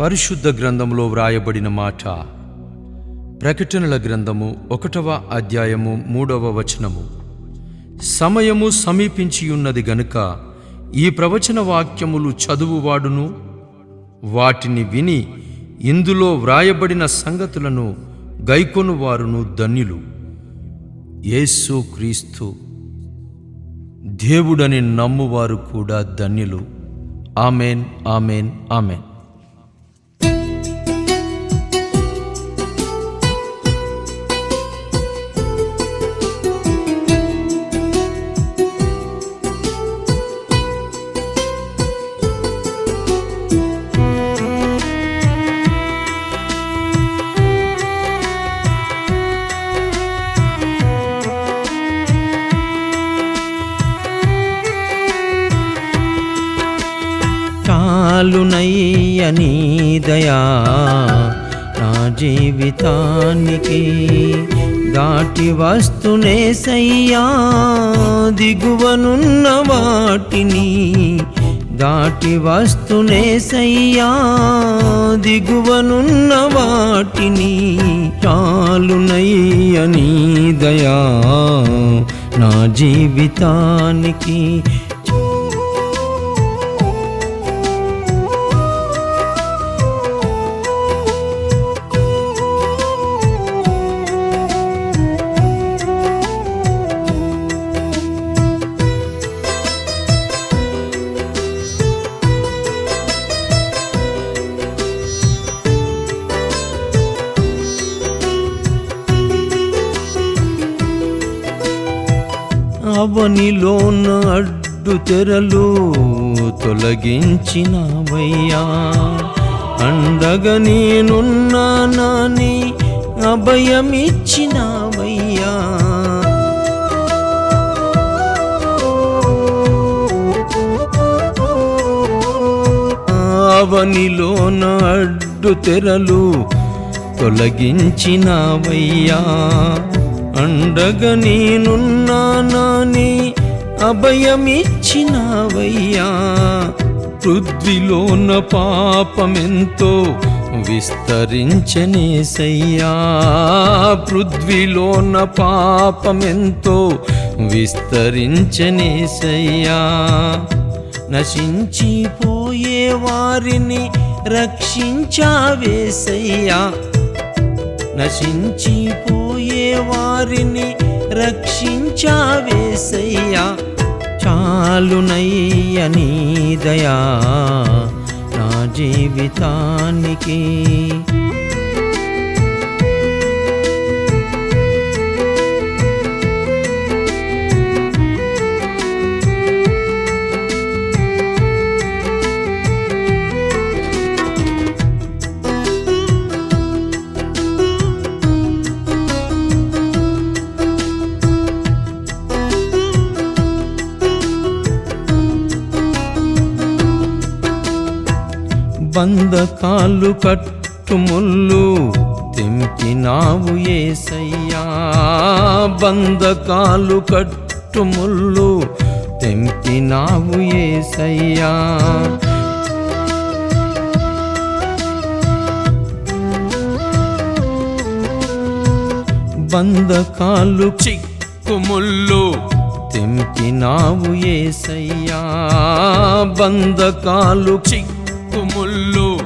పరిశుద్ధ గ్రంథంలో వ్రాయబడిన మాట. ప్రకటనల గ్రంథము ఒకటవ అధ్యాయము మూడవ వచనము. సమయము సమీపించియున్నది గనుక ఈ ప్రవచన వాక్యములు చదువువాడును. వాటిని విని ఇందులో వ్రాయబడిన సంగతులను గైకొనువారును ధన్యులు. యేసు క్రీస్తు దేవుడని నమ్మువారు కూడా ధన్యులు. Amen amen amen. నీ దయా నా జీవితానికి దాటి వస్తునే సయ్యా దిగువనున్న వాటిని దాటి వస్తునే సయ్యా దిగువనున్న వాటిని చాలునయ్య నీ దయా నా జీవితానికి అవనిలోన అడ్డు తెరలు తొలగించినవయ్యా. అండగా నేనున్నానని అభయమిచ్చినవయ్యా. అవనిలోన అడ్డు తెరలు తొలగించినవయ్యా. అండగా నేనున్నానని అభయమిచ్చినావయ్యా. పృథ్వీలోన పాపమెంతో విస్తరించనేసయ్యా. పృథ్వీలోన పాపమెంతో విస్తరించనేసయ్యా. నశించిపోయే వారిని రక్షించావేసయ్యా. నశించిపోయే వారిని రక్షించావేసయ్యా. చాలునయ్య నీ దయా నా జీవితానికి. బంధకాలు కట్టుముళ్ళు తెంపినావు ఏసయ్యా. బంధకాలు కట్టుముళ్ళు తెంపినావు ఏసయ్యా. బంధకాలు చిక్కుముళ్ళు తెంపినావు ఏసయ్యా. బంధకాలు చిక్కుముళ్ళు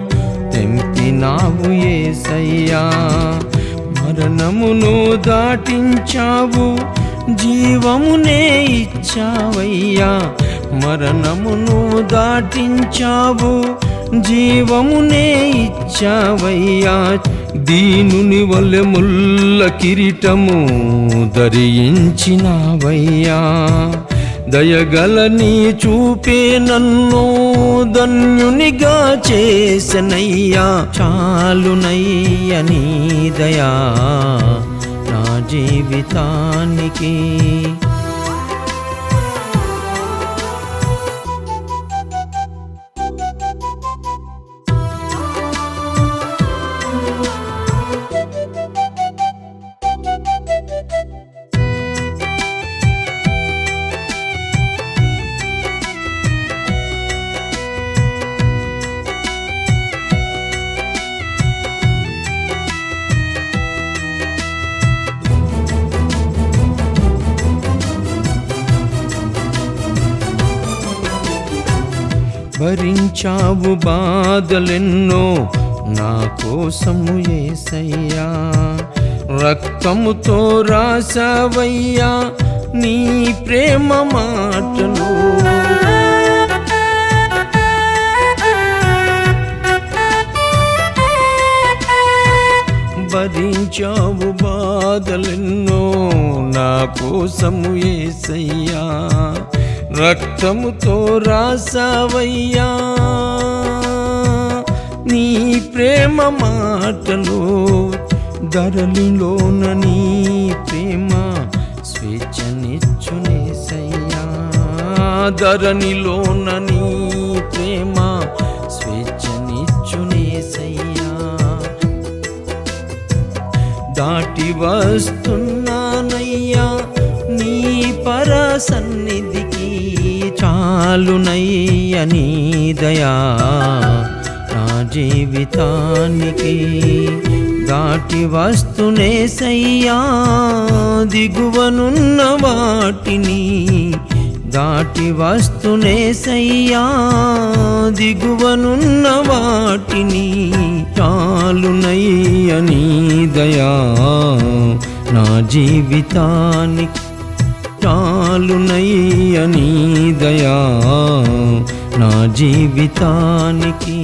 తెంపినావు ఏసయ్యా. మరణమును దాటించావు జీవమునే ఇచ్చావయ్యా. మరణమును దాటించావు జీవమునే ఇచ్చావయ్యా. దీనుని వల్లె ముల్ల కిరీటము ధరించినావయ్యా. దయగల నీ చూపే నన్ను ధన్యునిగా చేసనయ్యా. చాలునయ్య నీ దయా నా జీవితానికి. భరించావు బాధలెన్నో నా కోసము ఏసయ్యా. రక్తముతో రాసావయ్యా నీ ప్రేమ మాటలు. భరించావు బాధలెన్నో నా కోసము ఏసయ్యా. రక్తముతో రాసావయ్యా. నీ ప్రేమ మాటలు ధరలిలోన నీ ప్రేమ స్వేచ్ఛనిచ్చునేసయ్యా. ధరణిలోన నీ ప్రేమ స్వేచ్ఛనిచ్చునేసయ్యా. దాటి వస్తున్నానయ్యా. సన్నిధికి చాలునయ్యని దయా. నా జీవితానికి దాటి వస్తునే సయ్యా. దిగువనున్న వాటిని దాటి వస్తునే సయ్యా. దిగువనున్న వాటిని చాలునయ్యని దయా. నా జీవితానికి చాలునయ్య నీ దయా నా జీవితానికి